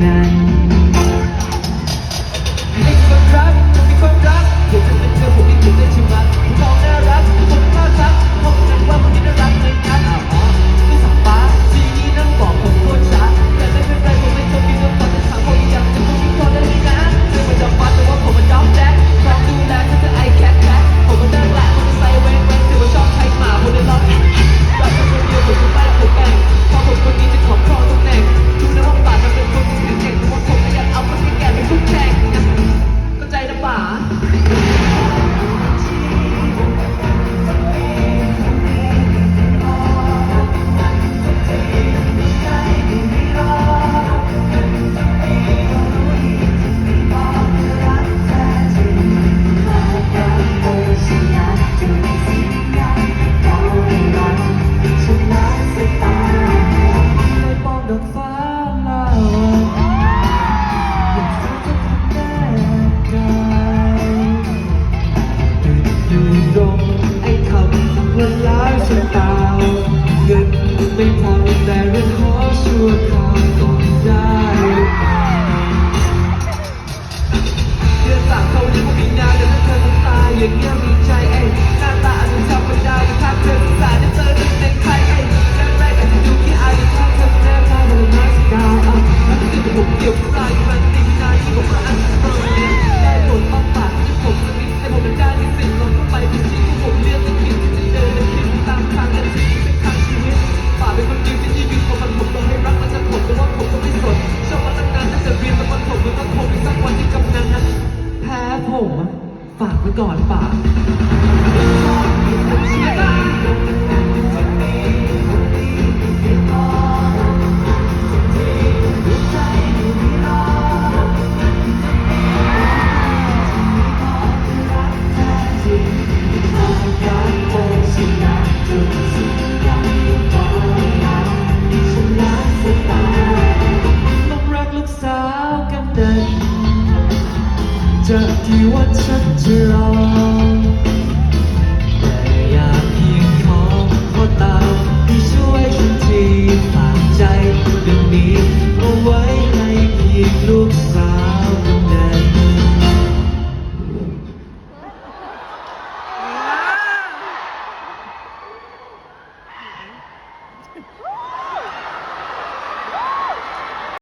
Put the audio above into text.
Amen. thousand ฝากไว้ก่อนฝาก จะกที่วันฉันจะรอ